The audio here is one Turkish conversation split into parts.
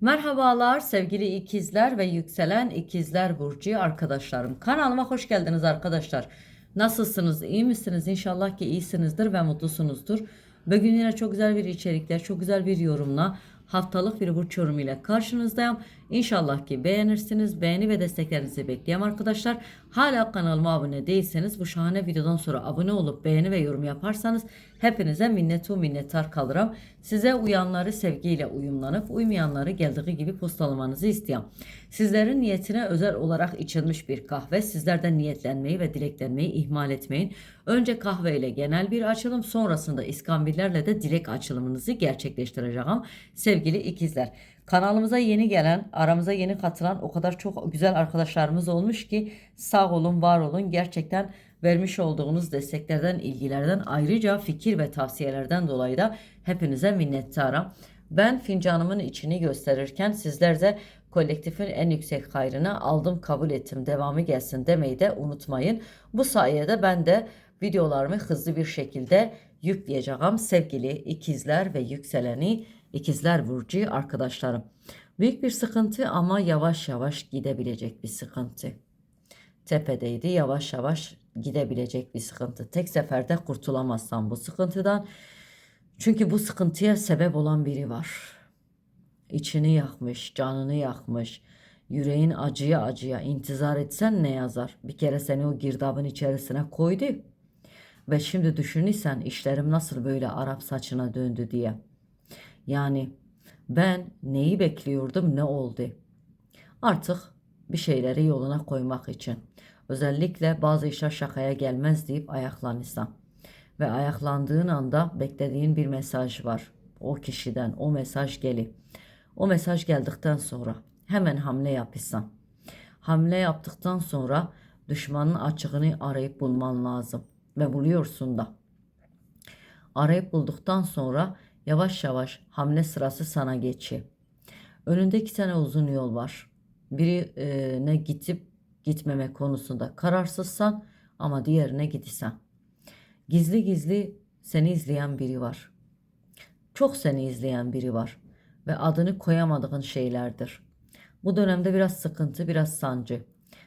Merhabalar sevgili ikizler ve yükselen ikizler burcu arkadaşlarım. Kanalıma hoş geldiniz arkadaşlar. Nasılsınız? İyi misiniz? İnşallah ki iyisinizdir ve mutlusunuzdur. Bugün yine çok güzel bir içerikler, çok güzel bir yorumla haftalık bir burç yorumu ile karşınızdayım. İnşallah ki beğenirsiniz. Beğeni ve desteklerinizi bekliyorum arkadaşlar. Hala kanalıma abone değilseniz bu şahane videodan sonra abone olup beğeni ve yorum yaparsanız hepinize minnetu minnettar kalırım. Size uyanları sevgiyle uyumlanıp uymayanları geldiği gibi postalamanızı istiyorum. Sizlerin niyetine özel olarak içilmiş bir kahve. Sizlerden niyetlenmeyi ve dileklenmeyi ihmal etmeyin. Önce kahve ile genel bir açılım sonrasında iskambillerle de dilek açılımınızı gerçekleştireceğim. Sevgili ikizler kanalımıza yeni gelen aramıza yeni katılan o kadar çok güzel arkadaşlarımız olmuş ki sağ olun var olun gerçekten vermiş olduğunuz desteklerden ilgilerden ayrıca fikir ve tavsiyelerden dolayı da hepinize minnettarım. Ben fincanımın içini gösterirken sizler de kolektifin en yüksek hayrına aldım kabul ettim devamı gelsin demeyi de unutmayın. Bu sayede ben de videolarımı hızlı bir şekilde yükleyeceğim sevgili ikizler ve yükseleni ikizler burcu arkadaşlarım. Büyük bir sıkıntı ama yavaş yavaş gidebilecek bir sıkıntı. Tepedeydi yavaş yavaş gidebilecek bir sıkıntı. Tek seferde kurtulamazsan bu sıkıntıdan çünkü bu sıkıntıya sebep olan biri var. İçini yakmış, canını yakmış. Yüreğin acıya acıya intizar etsen ne yazar? Bir kere seni o girdabın içerisine koydu. Ve şimdi düşünürsen işlerim nasıl böyle Arap saçına döndü diye. Yani ben neyi bekliyordum ne oldu? Artık bir şeyleri yoluna koymak için. Özellikle bazı işler şakaya gelmez deyip ayaklanırsan. Ve ayaklandığın anda beklediğin bir mesaj var. O kişiden o mesaj geli. O mesaj geldikten sonra hemen hamle yapırsan. Hamle yaptıktan sonra düşmanın açığını arayıp bulman lazım. Ve buluyorsun da. Arayıp bulduktan sonra yavaş yavaş hamle sırası sana geçiyor. Önünde iki tane uzun yol var. Biri e, ne gidip gitmeme konusunda kararsızsan ama diğerine gidisen. Gizli gizli seni izleyen biri var. Çok seni izleyen biri var ve adını koyamadığın şeylerdir. Bu dönemde biraz sıkıntı, biraz sancı.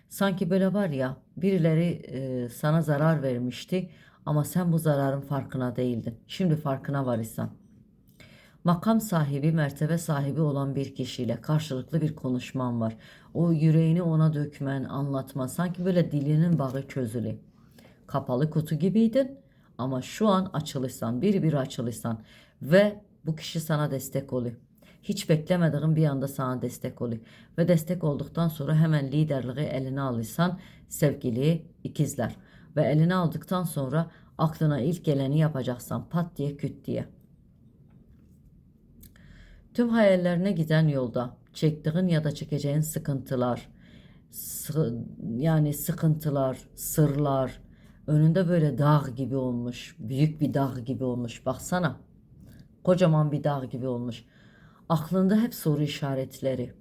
Sanki böyle var ya birileri e, sana zarar vermişti ama sen bu zararın farkına değildin. Şimdi farkına varırsan. Makam sahibi, mertebe sahibi olan bir kişiyle karşılıklı bir konuşman var. O yüreğini ona dökmen, anlatman sanki böyle dilinin bağı çözülü. Kapalı kutu gibiydin ama şu an açılırsan, bir bir açılırsan ve bu kişi sana destek oluyor. Hiç beklemediğin bir anda sana destek oluyor. Ve destek olduktan sonra hemen liderliği eline alırsan sevgili ikizler. Ve eline aldıktan sonra aklına ilk geleni yapacaksan pat diye küt diye. Tüm hayallerine giden yolda çektiğin ya da çekeceğin sıkıntılar, sı- yani sıkıntılar, sırlar, önünde böyle dağ gibi olmuş, büyük bir dağ gibi olmuş. Baksana, kocaman bir dağ gibi olmuş. Aklında hep soru işaretleri.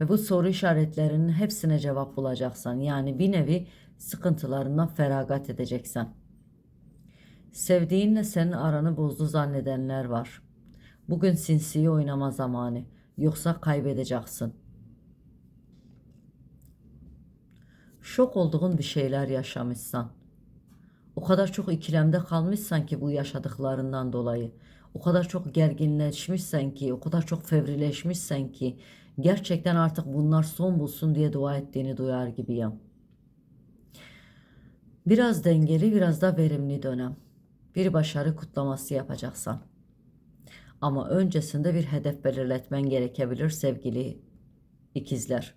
Ve bu soru işaretlerinin hepsine cevap bulacaksan, yani bir nevi sıkıntılarından feragat edeceksen. Sevdiğinle senin aranı bozdu zannedenler var. Bugün sinsiyi oynama zamanı. Yoksa kaybedeceksin. Şok olduğun bir şeyler yaşamışsan. O kadar çok ikilemde kalmışsan ki bu yaşadıklarından dolayı. O kadar çok gerginleşmişsen ki, o kadar çok fevrileşmişsen ki gerçekten artık bunlar son bulsun diye dua ettiğini duyar gibiyim. Biraz dengeli, biraz da verimli dönem. Bir başarı kutlaması yapacaksan. Ama öncesinde bir hedef belirletmen gerekebilir sevgili ikizler.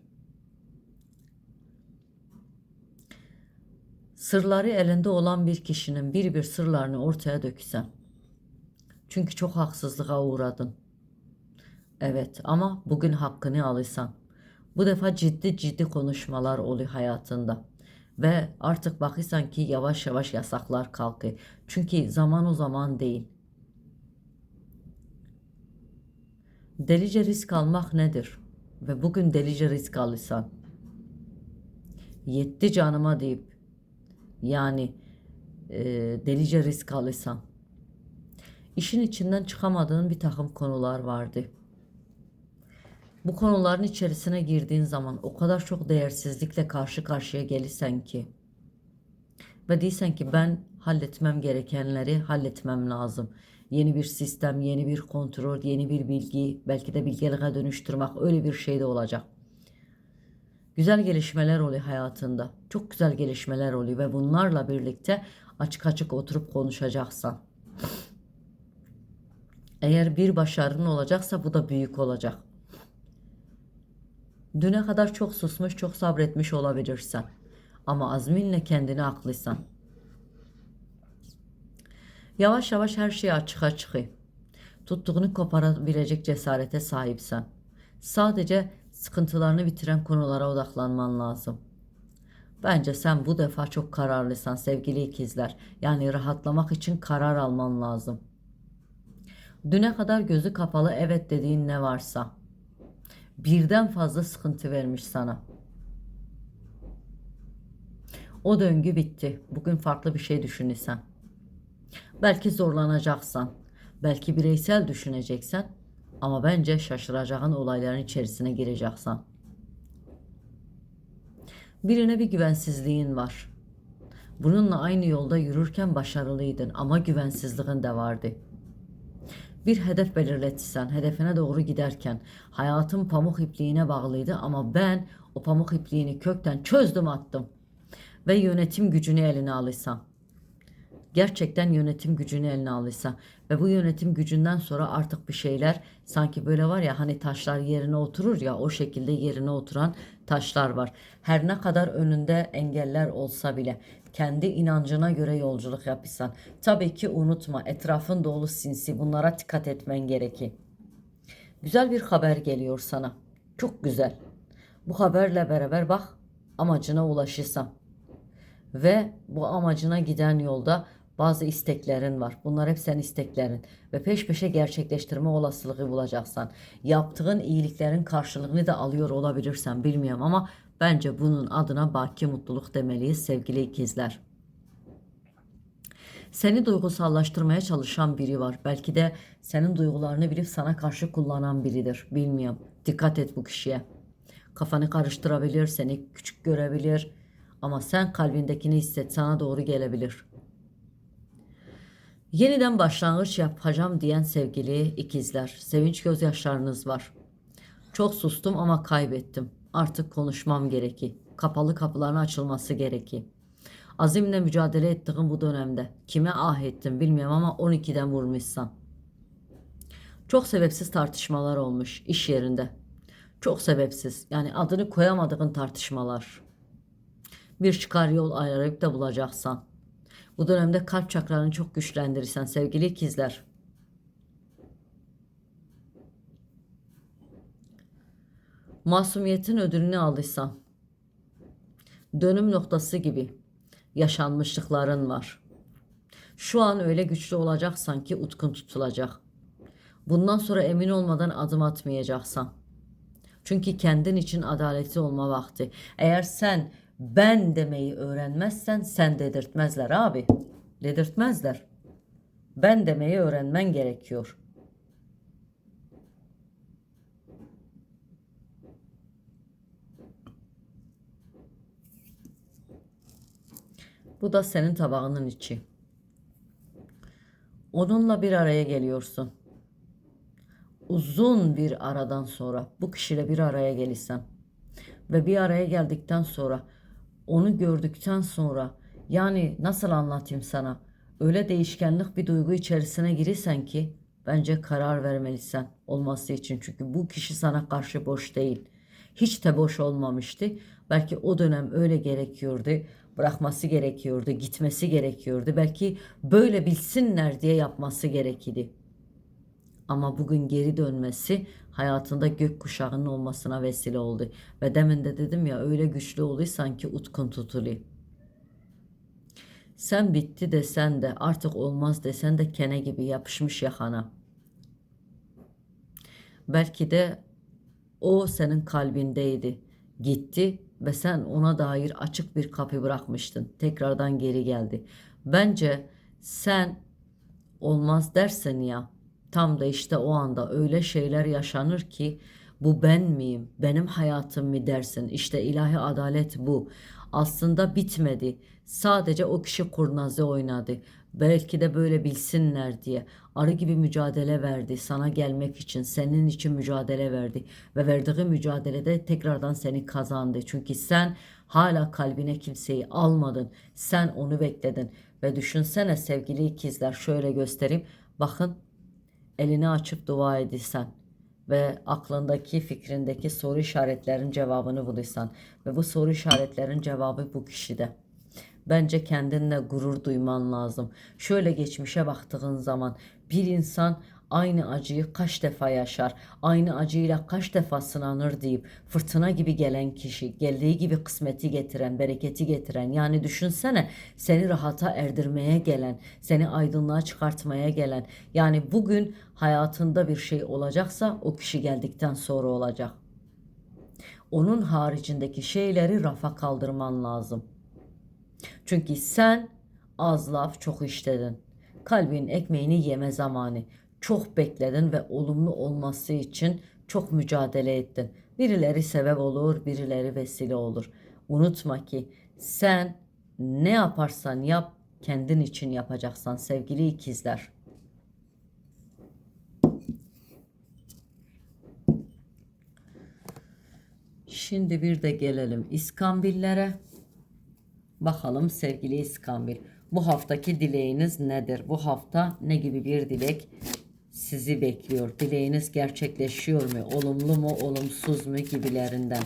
Sırları elinde olan bir kişinin bir bir sırlarını ortaya döksen. Çünkü çok haksızlığa uğradın. Evet ama bugün hakkını alırsan. Bu defa ciddi ciddi konuşmalar oluyor hayatında. Ve artık bakırsan ki yavaş yavaş yasaklar kalkıyor. Çünkü zaman o zaman değil. Delice risk almak nedir? Ve bugün delice risk alırsan. Yetti canıma deyip yani e, delice risk alırsan. İşin içinden çıkamadığın bir takım konular vardı. Bu konuların içerisine girdiğin zaman o kadar çok değersizlikle karşı karşıya gelirsen ki ve değilsen ki ben halletmem gerekenleri halletmem lazım. Yeni bir sistem, yeni bir kontrol, yeni bir bilgi, belki de bilgeliğe dönüştürmek öyle bir şey de olacak. Güzel gelişmeler oluyor hayatında. Çok güzel gelişmeler oluyor ve bunlarla birlikte açık açık oturup konuşacaksan. Eğer bir başarın olacaksa bu da büyük olacak. Düne kadar çok susmuş, çok sabretmiş olabilirsen. Ama azminle kendini aklıysan. Yavaş yavaş her şey açığa çıkıyor. Tuttuğunu koparabilecek cesarete sahipsen. Sadece sıkıntılarını bitiren konulara odaklanman lazım. Bence sen bu defa çok kararlıysan sevgili ikizler. Yani rahatlamak için karar alman lazım. Düne kadar gözü kapalı evet dediğin ne varsa birden fazla sıkıntı vermiş sana. O döngü bitti. Bugün farklı bir şey düşünürsen. Belki zorlanacaksan, belki bireysel düşüneceksen ama bence şaşıracağın olayların içerisine gireceksen. Birine bir güvensizliğin var. Bununla aynı yolda yürürken başarılıydın ama güvensizliğin de vardı. Bir hedef belirletsen, hedefine doğru giderken hayatın pamuk ipliğine bağlıydı ama ben o pamuk ipliğini kökten çözdüm attım. Ve yönetim gücünü eline alırsan. Gerçekten yönetim gücünü eline alırsan ve bu yönetim gücünden sonra artık bir şeyler sanki böyle var ya hani taşlar yerine oturur ya o şekilde yerine oturan taşlar var. Her ne kadar önünde engeller olsa bile kendi inancına göre yolculuk yapırsan tabii ki unutma etrafın dolu sinsi bunlara dikkat etmen gerekir. Güzel bir haber geliyor sana. Çok güzel. Bu haberle beraber bak amacına ulaşırsan ve bu amacına giden yolda bazı isteklerin var. Bunlar hep senin isteklerin ve peş peşe gerçekleştirme olasılığı bulacaksan. Yaptığın iyiliklerin karşılığını da alıyor olabilirsen bilmiyorum ama bence bunun adına baki mutluluk demeliyiz sevgili ikizler. Seni duygusallaştırmaya çalışan biri var. Belki de senin duygularını bilip sana karşı kullanan biridir. Bilmiyorum. Dikkat et bu kişiye. Kafanı karıştırabilir, seni küçük görebilir. Ama sen kalbindekini hisset, sana doğru gelebilir. Yeniden başlangıç yapacağım diyen sevgili ikizler. Sevinç gözyaşlarınız var. Çok sustum ama kaybettim. Artık konuşmam gereki. Kapalı kapıların açılması gereki. Azimle mücadele ettiğim bu dönemde kime ah ettim bilmiyorum ama 12'den vurmuşsan. Çok sebepsiz tartışmalar olmuş iş yerinde. Çok sebepsiz. Yani adını koyamadığın tartışmalar. Bir çıkar yol arayıp da bulacaksan. Bu dönemde kalp çakranı çok güçlendirirsen sevgili ikizler. Masumiyetin ödülünü aldıysan. Dönüm noktası gibi yaşanmışlıkların var. Şu an öyle güçlü olacaksan ki utkun tutulacak. Bundan sonra emin olmadan adım atmayacaksan. Çünkü kendin için adaletli olma vakti. Eğer sen ben demeyi öğrenmezsen sen dedirtmezler abi. Dedirtmezler. Ben demeyi öğrenmen gerekiyor. Bu da senin tabağının içi. Onunla bir araya geliyorsun. Uzun bir aradan sonra bu kişiyle bir araya gelirsen ve bir araya geldikten sonra onu gördükten sonra yani nasıl anlatayım sana öyle değişkenlik bir duygu içerisine girirsen ki bence karar vermelisin olması için. Çünkü bu kişi sana karşı boş değil. Hiç de boş olmamıştı. Belki o dönem öyle gerekiyordu. Bırakması gerekiyordu, gitmesi gerekiyordu. Belki böyle bilsinler diye yapması gerekirdi. Ama bugün geri dönmesi hayatında gök kuşağının olmasına vesile oldu. Ve demin de dedim ya öyle güçlü oluyor sanki utkun tutuluyor. Sen bitti desen de artık olmaz desen de kene gibi yapışmış yakana. Belki de o senin kalbindeydi. Gitti ve sen ona dair açık bir kapı bırakmıştın. Tekrardan geri geldi. Bence sen olmaz dersen ya tam da işte o anda öyle şeyler yaşanır ki Bu ben miyim? Benim hayatım mı dersin? İşte ilahi adalet bu. Aslında bitmedi. Sadece o kişi kurnazı oynadı. Belki de böyle bilsinler diye. Arı gibi mücadele verdi sana gelmek için, senin için mücadele verdi ve verdiği mücadelede tekrardan seni kazandı. Çünkü sen hala kalbine kimseyi almadın. Sen onu bekledin ve düşünsene sevgili ikizler şöyle göstereyim. Bakın elini açıp dua edilsen ve aklındaki fikrindeki soru işaretlerin cevabını bulursan ve bu soru işaretlerin cevabı bu kişide. Bence kendinle gurur duyman lazım. Şöyle geçmişe baktığın zaman bir insan aynı acıyı kaç defa yaşar, aynı acıyla kaç defa sınanır deyip fırtına gibi gelen kişi, geldiği gibi kısmeti getiren, bereketi getiren yani düşünsene seni rahata erdirmeye gelen, seni aydınlığa çıkartmaya gelen yani bugün hayatında bir şey olacaksa o kişi geldikten sonra olacak. Onun haricindeki şeyleri rafa kaldırman lazım. Çünkü sen az laf çok işledin. Kalbin ekmeğini yeme zamanı. Çok bekledin ve olumlu olması için çok mücadele ettin. Birileri sebep olur, birileri vesile olur. Unutma ki sen ne yaparsan yap kendin için yapacaksan sevgili ikizler. Şimdi bir de gelelim iskambillere. Bakalım sevgili İskambil. Bu haftaki dileğiniz nedir? Bu hafta ne gibi bir dilek sizi bekliyor? Dileğiniz gerçekleşiyor mu? Olumlu mu, olumsuz mu gibilerinden.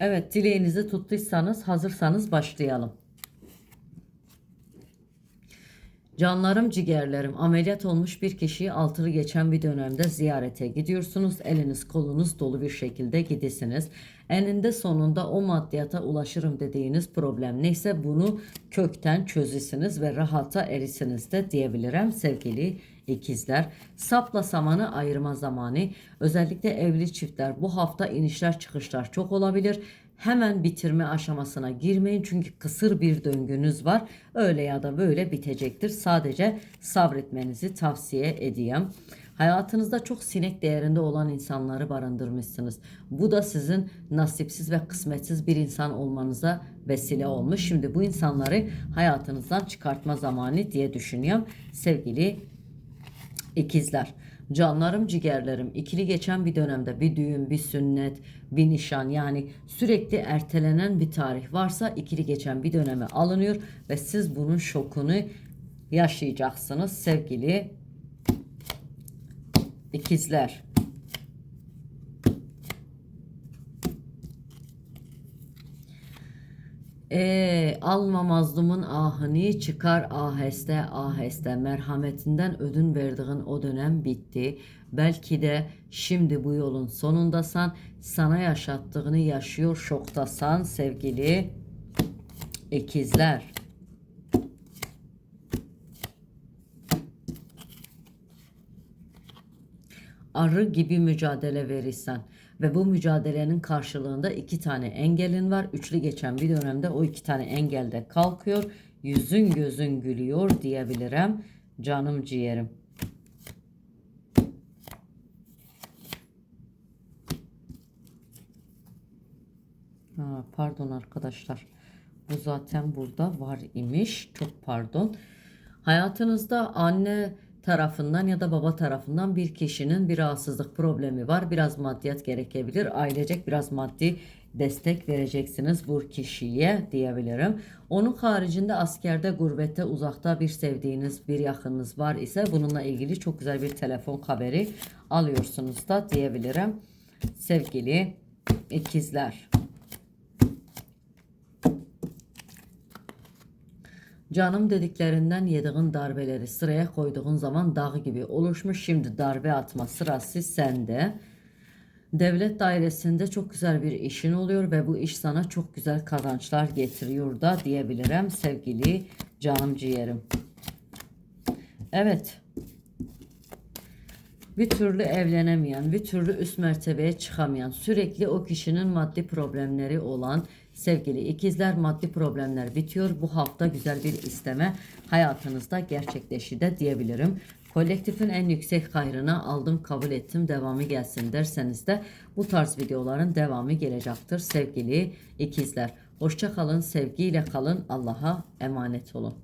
Evet, dileğinizi tuttuysanız, hazırsanız başlayalım. Canlarım ciğerlerim ameliyat olmuş bir kişiyi altılı geçen bir dönemde ziyarete gidiyorsunuz. Eliniz kolunuz dolu bir şekilde gidesiniz. Eninde sonunda o maddiyata ulaşırım dediğiniz problem neyse bunu kökten çözüsünüz ve rahata erisiniz de diyebilirim sevgili ikizler. Sapla samanı ayırma zamanı. Özellikle evli çiftler bu hafta inişler çıkışlar çok olabilir hemen bitirme aşamasına girmeyin çünkü kısır bir döngünüz var. Öyle ya da böyle bitecektir. Sadece sabretmenizi tavsiye edeyim. Hayatınızda çok sinek değerinde olan insanları barındırmışsınız. Bu da sizin nasipsiz ve kısmetsiz bir insan olmanıza vesile olmuş. Şimdi bu insanları hayatınızdan çıkartma zamanı diye düşünüyorum. Sevgili ikizler. Canlarım ciğerlerim ikili geçen bir dönemde bir düğün, bir sünnet, bir nişan yani sürekli ertelenen bir tarih varsa ikili geçen bir döneme alınıyor ve siz bunun şokunu yaşayacaksınız sevgili ikizler. E, alma ahını çıkar aheste aheste merhametinden ödün verdiğin o dönem bitti. Belki de şimdi bu yolun sonundasan sana yaşattığını yaşıyor şoktasan sevgili ikizler. Arı gibi mücadele verirsen ve bu mücadelenin karşılığında iki tane engelin var. Üçlü geçen bir dönemde o iki tane engelde kalkıyor. Yüzün gözün gülüyor diyebilirim. Canım ciğerim. Ha, pardon arkadaşlar. Bu zaten burada var imiş. Çok pardon. Hayatınızda anne tarafından ya da baba tarafından bir kişinin bir rahatsızlık problemi var. Biraz maddiyat gerekebilir. Ailecek biraz maddi destek vereceksiniz bu kişiye diyebilirim. Onun haricinde askerde, gurbette, uzakta bir sevdiğiniz, bir yakınınız var ise bununla ilgili çok güzel bir telefon haberi alıyorsunuz da diyebilirim. Sevgili ikizler. Canım dediklerinden yediğin darbeleri sıraya koyduğun zaman dağ gibi oluşmuş. Şimdi darbe atma sırası sende. Devlet dairesinde çok güzel bir işin oluyor ve bu iş sana çok güzel kazançlar getiriyor da diyebilirim sevgili canım ciğerim. Evet. Bir türlü evlenemeyen, bir türlü üst mertebeye çıkamayan, sürekli o kişinin maddi problemleri olan sevgili ikizler maddi problemler bitiyor. Bu hafta güzel bir isteme hayatınızda gerçekleşti de diyebilirim. Kolektifin en yüksek hayrına aldım kabul ettim devamı gelsin derseniz de bu tarz videoların devamı gelecektir sevgili ikizler. Hoşça kalın, sevgiyle kalın, Allah'a emanet olun.